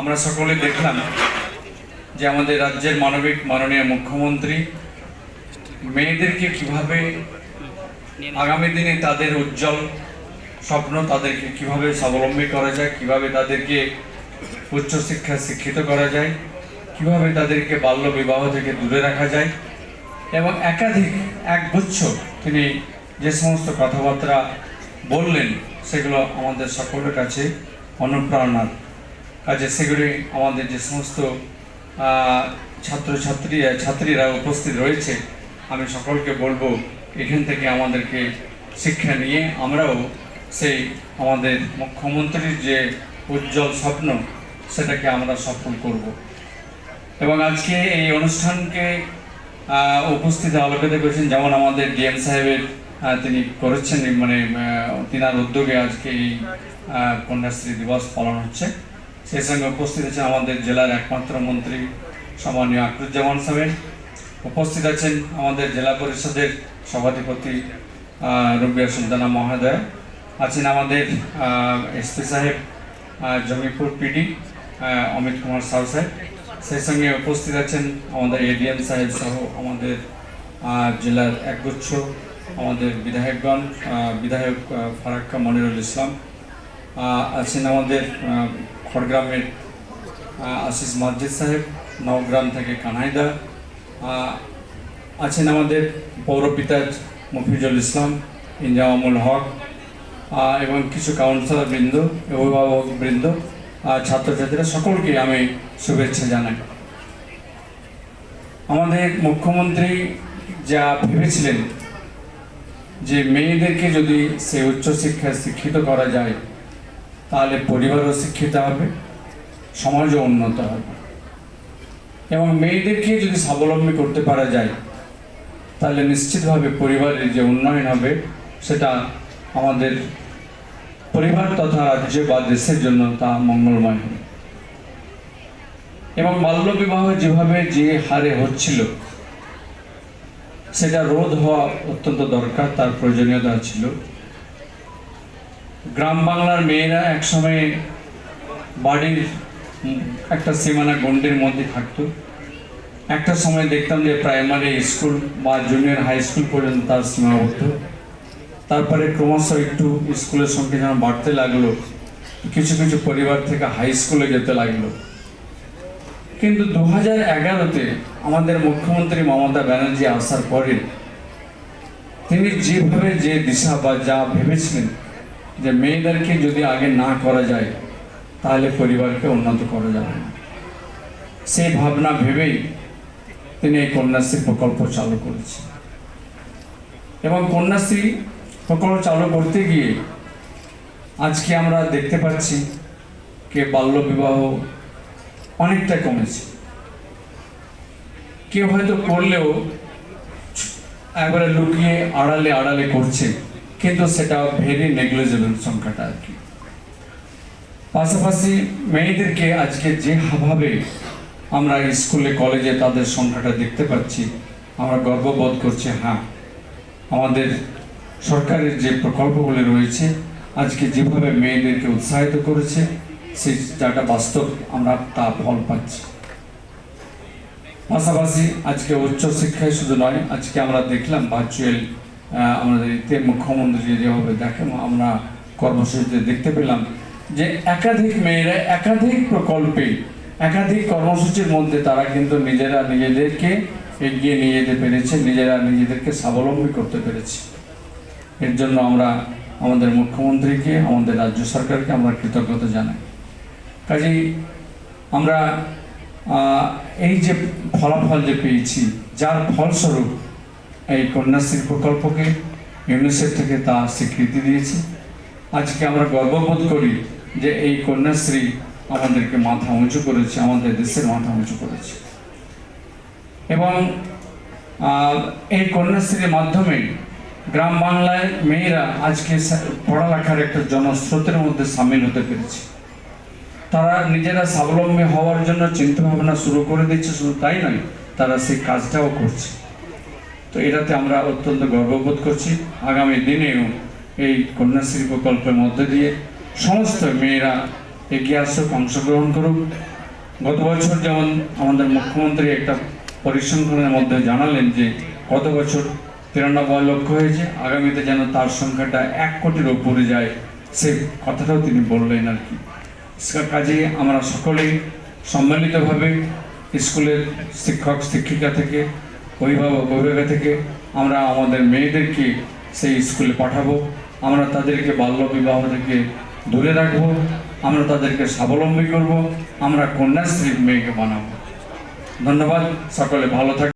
আমরা সকলে দেখলাম যে আমাদের রাজ্যের মানবিক, মাননীয় মুখ্যমন্ত্রী মেয়েদেরকে কীভাবে আগামী দিনে তাদের উজ্জ্বল স্বপ্ন তাদেরকে কীভাবে স্বাবলম্বী করা যায়, কীভাবে তাদেরকে উচ্চশিক্ষায় শিক্ষিত করা যায়, কীভাবে তাদেরকে বাল্য বিবাহ থেকে দূরে রাখা যায় এবং একাধিক একগুচ্ছ তিনি যে সমস্ত কথাবার্তা বললেন, সেগুলো আমাদের সকলের কাছে অনুপ্রেরণার। কাজে সেগুলি আমাদের যে সমস্ত ছাত্রছাত্রী ছাত্রীরা উপস্থিত রয়েছে, আমি সকলকে বলব, এখান থেকে আমাদেরকে শিক্ষা নিয়ে আমরাও সেই আমাদের মুখ্যমন্ত্রীর যে উজ্জ্বল স্বপ্ন, সেটাকে আমরা সফল করব। এবং আজকে এই অনুষ্ঠানকে উপস্থিত আলোকিত করেছেন যেমন আমাদের ডিএম সাহেবের তিনি করেছেন মানে তিনার উদ্যোগে আজকে এই কন্যাশ্রী দিবস পালন হচ্ছে। সেই সঙ্গে উপস্থিত আছেন আমাদের জেলার একমাত্র মন্ত্রী সম্মানীয় আকরুজ্জামান সাহেব উপস্থিত আছেন আমাদের জেলা পরিষদের সভাধিপতি রবিয়া সুলতানা মহোদয়। আছেন আমাদের এসপি সাহেব জমিপুর পিডি অমিত কুমার সাউ সাহেব। সেই সঙ্গে উপস্থিত আছেন আমাদের এডিএম সাহেব সহ আমাদের জেলার একগুচ্ছ আমাদের বিধায়কগণ বিধায়ক ফারাক্কা মনিরুল ইসলাম। আছেন আমাদের খড়গ্রামের আশিস মসজিদ সাহেব নবগ্রাম থেকে কানাইদা আছেন আমাদের পৌরপিতাজ মফিজুল ইসলাম, ইনজামামুল হক এবং কিছু কাউন্সিলর বৃন্দ, অভিভাবক বৃন্দ ছাত্রছাত্রীরা সকলকে আমি শুভেচ্ছা জানাই। আমাদের মুখ্যমন্ত্রী যা ভেবেছিলেন যে মেয়েদেরকে যদি সে উচ্চশিক্ষায় শিক্ষিত করা যায় তাহলে পরিবারও শিক্ষিত হবে, সমাজও উন্নত হবে। এবং মেয়েদেরকে যদি স্বাবলম্বী করতে পারা যায়, তাহলে নিশ্চিতভাবে পরিবারের যে উন্নয়ন হবে, সেটা আমাদের পরিবার তথা রাজ্য বা দেশের জন্য তা মঙ্গলময় হবে। এবং বাল্যবিবাহ যেভাবে যে হারে হচ্ছিল, সেটা রোধ হওয়া অত্যন্ত দরকার, তার প্রয়োজনীয়তা ছিল। গ্রাম বাংলার মেয়েরা একসময় বাড়ির একটা সীমানা গণ্ডির মধ্যে থাকতো। একটা সময় দেখতাম যে প্রাইমারি স্কুল বা জুনিয়র হাই স্কুল পর্যন্ত তার সীমাবদ্ধ তারপরে ক্রমশ একটু স্কুলের সংখ্যা যখন বাড়তে লাগল, কিছু কিছু পরিবার থেকে হাই স্কুলে যেতে লাগল। কিন্তু দু হাজার এগারোতে আমাদের মুখ্যমন্ত্রী মমতা ব্যানার্জি আসার পরে তিনি যেভাবে যে দিশা বা যা ভেবেছিলেন যে মেয়েদেরকে যদি আগে না করা যায়, তাহলে পরিবারকে উন্নত করা যাবে না। সেই ভাবনা ভেবেই তিনি এই কন্যাশ্রী প্রকল্প চালু করেছেন। এবং কন্যাশ্রী প্রকল্প চালু করতে গিয়ে আজকে আমরা দেখতে পাচ্ছি কে বাল্য বিবাহ অনেকটা কমেছে। কেউ হয়তো করলেও একবারে লুকিয়ে আড়ালে আড়ালে করছে। কিন্তু সেটা ভেরি নেগলিজেবল সংখ্যাটা আর কি। পাশাপাশি মেয়েদেরকে আজকে যে ভাবে আমরা স্কুলে কলেজে তাদের সংখ্যাটা দেখতে পাচ্ছি, আমরা গর্ববোধ করছি হ্যাঁ আমাদের সরকারের যে প্রকল্পগুলি রয়েছে, আজকে যেভাবে মেয়েদেরকে উৎসাহিত করেছে, সেই যাটা বাস্তব আমরা তা ফল পাচ্ছি। পাশাপাশি আজকে উচ্চ শিক্ষায় শুধু নয়, আজকে আমরা দেখলাম ভার্চুয়াল আমাদের মুখ্যমন্ত্রী যেভাবে দেখেন, আমরা কর্মসূচিতে দেখতে পেলাম যে একাধিক মেয়েরা একাধিক প্রকল্পে, একাধিক কর্মসূচির মধ্যে তারা কিন্তু নিজেরা নিজেদেরকে এগিয়ে নিয়ে যেতে পেরেছে, নিজেরা নিজেদেরকে স্বাবলম্বী করতে পেরেছে। এর জন্য আমরা আমাদের মুখ্যমন্ত্রীকে, আমাদের রাজ্য সরকারকে আমরা কৃতজ্ঞতা জানাই। কাজেই আমরা এই যে ফলাফল যে পেয়েছি, যার ফলস্বরূপ এই কন্যাশ্রী প্রকল্পকে ইউনিসেফ থেকে তা স্বীকৃতি দিয়েছে। আজকে আমরা গর্ববোধ করি যে এই কন্যাশ্রী আমাদেরকে মাথা উঁচু করেছে, আমাদের দেশের মাথা উঁচু করেছে। এবং এই কন্যাশ্রীর মাধ্যমে গ্রাম বাংলায় মেয়েরা আজকে পড়ালেখার একটা জনস্রোতের মধ্যে সামিল হতে পেরেছে। তারা নিজেরা স্বাবলম্বী হওয়ার জন্য চিন্তা ভাবনা শুরু করে দিচ্ছে, শুধু তাই নয়, তারা সেই কাজটাও করছে। তো এটাতে আমরা অত্যন্ত গর্ববোধ করছি। আগামী দিনেও এই কন্যাশ্রী প্রকল্পের মধ্যে দিয়ে সমস্ত মেয়েরা এগিয়ে আসুক, অংশগ্রহণ করুক। গত বছর যেমন আমাদের মুখ্যমন্ত্রী একটা পরিসংখ্যানের মধ্যে জানালেন যে, গত বছর তিরানব্বই লক্ষ হয়েছে, আগামীতে যেন তার সংখ্যাটা এক কোটির উপরে যায়, সে কথাটাও তিনি বললেন আর কি। কাজে আমরা সকলেই সম্মিলিতভাবে স্কুলের শিক্ষক, শিক্ষিকা থেকে অভিভাবক অভিভাবক থেকে আমরা আমাদের মেয়েদেরকে সেই স্কুলে পাঠাবো। আমরা তাদেরকে বাল্য বিবাহ থেকে দূরে রাখব। আমরা তাদেরকে স্বাবলম্বী করব। আমরা কন্যাশ্রী মেয়েকে বানাবো। ধন্যবাদ। সকলে ভালো থাক